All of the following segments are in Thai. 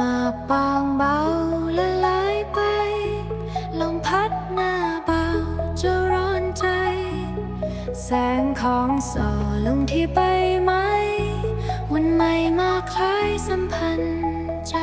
มาปางเบาละลายไป ลมพัดหน้าเบาจะร้อนใจ แสงของส่อลงที่ใบไม้วันใหม่มาคล้ายสัมพันธ์ใจ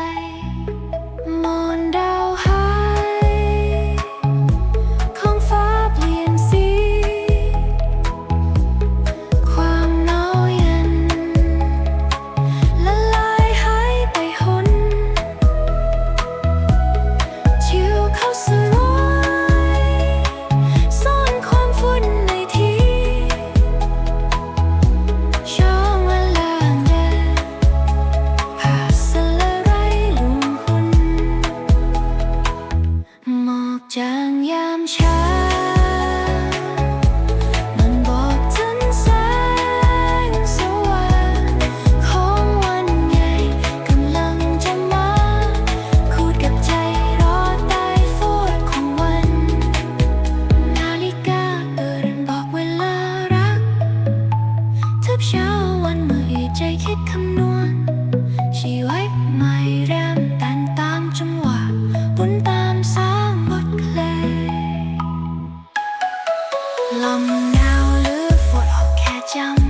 lòng nào lứa phổi học catch chăm